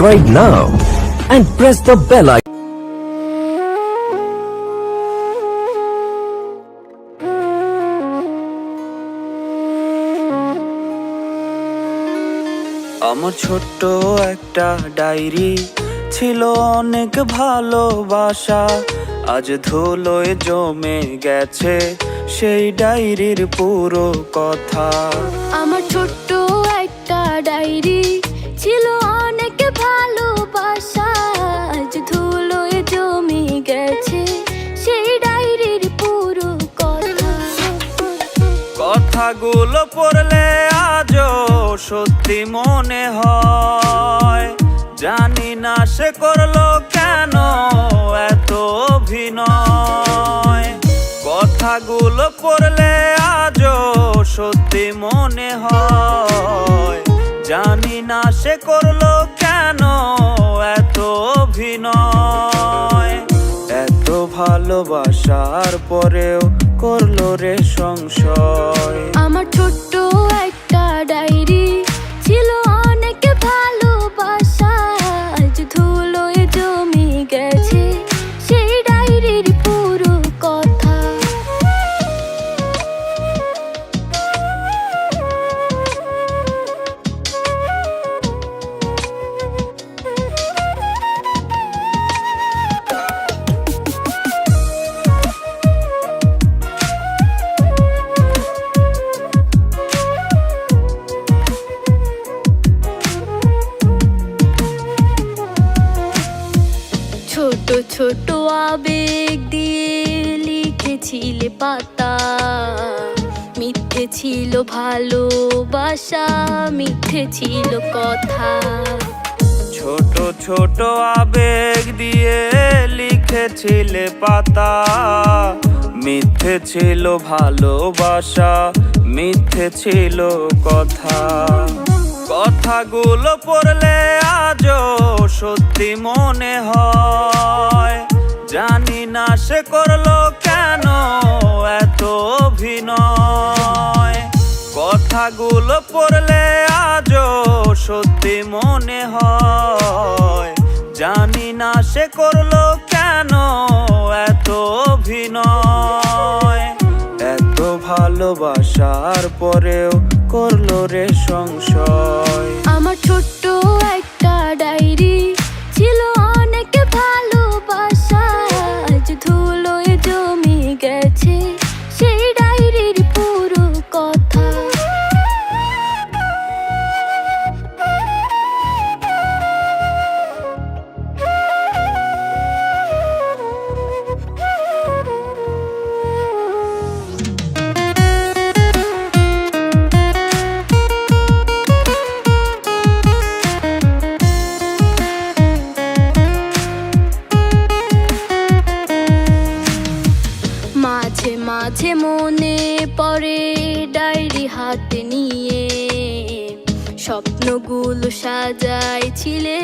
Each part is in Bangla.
Subscribe now and press the bell icon. আমার ছোট্ট একটা ডায়েরি ছিল অনেক ভালোবাসা আজ ধুলোয় জমে গেছে সেই ডায়েরির পুরো কথা আমার ছোট্ট কথাগুলো পড়লে আজও সত্যি মনে হয়। জানি না সে করল কেন এত অভিনয়। কথাগুলো পড়লে আজও সত্যি মনে হয়। জানি না সে করল কেন এত অভিনয়। এত ভালোবাসার পরেও করল রে সংশয়। আমার ছোট্ট ছোট আবেগ দিয়ে লিখেছিলে পাতা। মিথ্যে ছিল ভালোবাসা, মিথ্যে ছিল কথা। ছোট ছোট আবেগ দিয়ে লিখেছিলে পাতা। মিথ্যে ছিল ভালোবাসা, মিথ্যে ছিল কথা। কথাগুলো পড়লে আজও সত্যি মনে হয়। জানি না সে করল কেন এত অভিনয়। কথাগুলো পড়লে আজও সত্যি মনে হয়। জানি না সে করল কেন এত অভিনয়। এত ভালোবাসার পরেও করল রে সংশয়। মাঝে মনে পড়ে ডায়েরি হাতে নিয়ে। স্বপ্নগুলো সাজাইছিলে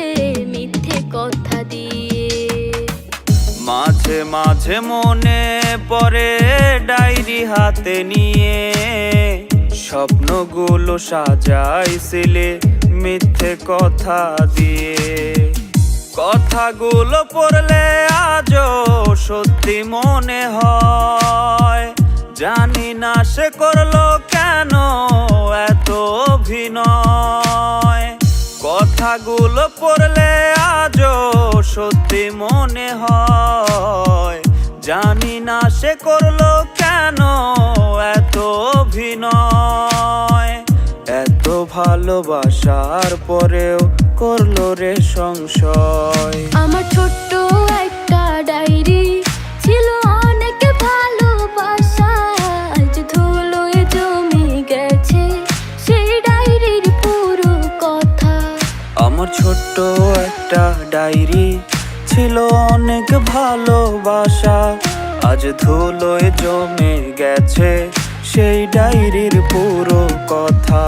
মিথ্যে কথা দিয়ে। মাঝে মাঝে মনে পড়ে ডায়েরি হাতে নিয়ে। স্বপ্নগুলো সাজাইছিলে মিথ্যে কথা দিয়ে। কথাগুলো পড়লে আজও সত্যি মনে হয়। জানি না সে করল কেন এত অভিনয়। কথাগুলো পড়লে আজও সত্যি মনে হয়। জানি না সে করল কেন এত অভিনয়। এত ভালোবাসার পরেও করল রে সংশয়। আমার ছোট্ট আমার ছোট্ট একটা ডায়েরি ছিল অনেক ভালোবাসা। আজ ধুলোয় জমে গেছে সেই ডায়েরির পুরো কথা।